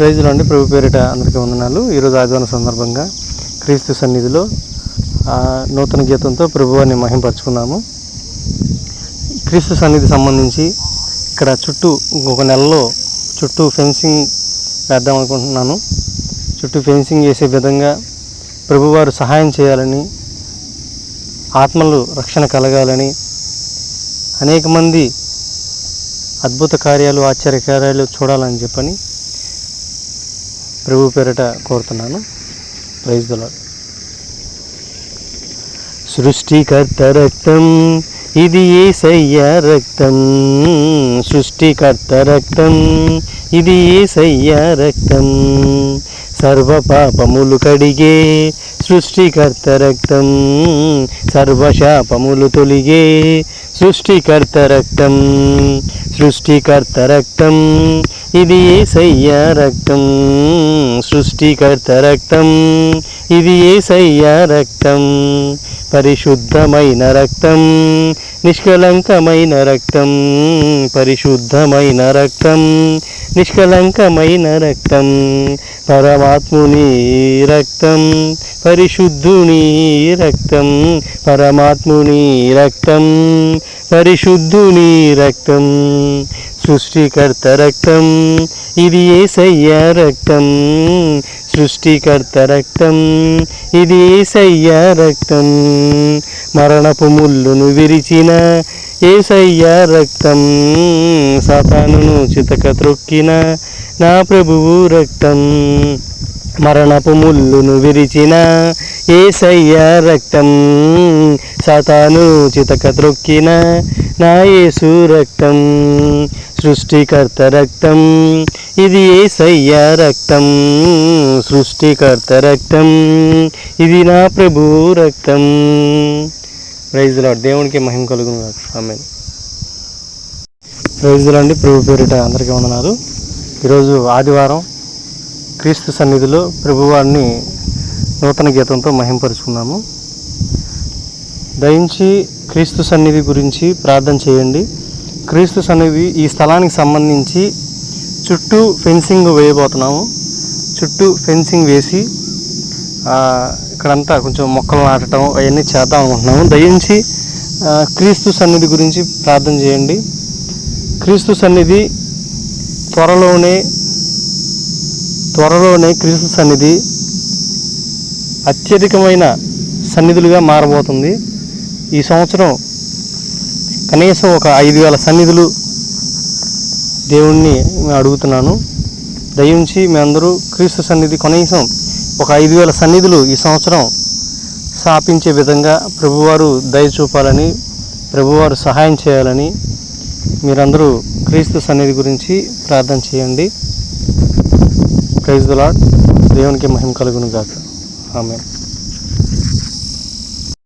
ప్రైజ్లో అండి ప్రభు పేరిట అందరికీ వందనాలు. ఈరోజు ఆదివారం సందర్భంగా క్రీస్తు సన్నిధిలో నూతన గీతంతో ప్రభువాన్ని మహింపరచుకున్నాము. క్రీస్తు సన్నిధి సంబంధించి ఇక్కడ చుట్టూ ఇంకొక నెలలో చుట్టూ ఫెన్సింగ్ వేద్దాం అనుకుంటున్నాను. చుట్టూ ఫెన్సింగ్ చేసే విధంగా ప్రభువారు సహాయం చేయాలని ఆత్మలు రక్షణ కలగాలని అనేక మంది అద్భుత కార్యాలు ఆశ్చర్య కార్యాలు చూడాలని చెప్పని ప్రభు పేరిట కోరుతున్నాను. ప్రైజ్ దొలాడు సృష్టికర్త రక్తం ఇది ఏసయ్య రక్తం. సృష్టికర్త రక్తం ఇది ఏసయ్య రక్తం. సర్వ పాపములు కడిగే సృష్టికర్త రక్తం. సర్వశాపములు తొలిగే సృష్టికర్త రక్తం. సృష్టికర్త రక్తం ఇది ఏసయ్య రక్తం సృష్టికర్త రక్తం. ఇది ఏసయ్య రక్తం పరిశుద్ధమైన రక్తం. నిష్కలంకమైన రక్తం. పరిశుద్ధమైన రక్తం. నిష్కలంకమైన రక్తం పరమాత్ముని రక్తం పరిశుద్ధుని రక్తం పరమాత్ముని రక్తం పరిశుద్ధుని రక్తం సృష్టికర్త రక్తం ఇది ఏసయ్య రక్తం సృష్టికర్త రక్తం ఇది ఏసయ్య రక్తం. మరణపు ముళ్ళును విరిచిన ఏసయ్య రక్తం సాతానును చితక త్రొక్కిన నా ప్రభువు రక్తం. మరణపు ముళ్ళును విరిచిన ఏసయ్య రక్తం సాతాను చితక త్రొక్కిన నా యేసు రక్తం. సృష్టికర్త రక్తం ఇది ఏసయ్య రక్తం. సృష్టికర్త రక్తం ఇది నా ప్రభు రక్తం. ప్రైజ్ లాడ్ దేవునికి మహిమ కలుగును. ఆమె ప్రైజ్ అండి. ప్రభు పేరిట అందరికీ వందనాలు. ఈరోజు ఆదివారం క్రీస్తు సన్నిధిలో ప్రభువారిని నూతన గీతంతో మహింపరుచుకున్నాము. దయించి క్రీస్తు సన్నిధి గురించి ప్రార్థన చేయండి. క్రీస్తు సన్నిధి ఈ స్థలానికి సంబంధించి చుట్టూ ఫెన్సింగ్ వేయబోతున్నాము. చుట్టూ ఫెన్సింగ్ వేసి ఇక్కడంతా కొంచెం మొక్కలు నాటడం అవన్నీ చేద్దాం అనుకుంటున్నాము. దయించి క్రీస్తు సన్నిధి గురించి ప్రార్థన చేయండి. క్రీస్తు సన్నిధి త్వరలోనే త్వరలోనే క్రీస్తు సన్నిధి అత్యధికమైన సన్నిధులుగా మారబోతుంది. ఈ సంవత్సరం కనీసం ఒక ఐదు వేల సన్నిధులు దేవుణ్ణి అడుగుతున్నాను. దయించి మీ అందరూ క్రీస్తు సన్నిధి కనీసం ఒక ఐదు వేల సన్నిధులు ఈ సంవత్సరం స్థాపించే విధంగా ప్రభువారు దయ చూపాలని ప్రభువారు సహాయం చేయాలని మీరందరూ క్రీస్తు సన్నిధి గురించి ప్రార్థన చేయండి. ప్రైజ్ ద లాడ్ దేవునికి మహిమ కలుగును గాక ఆమె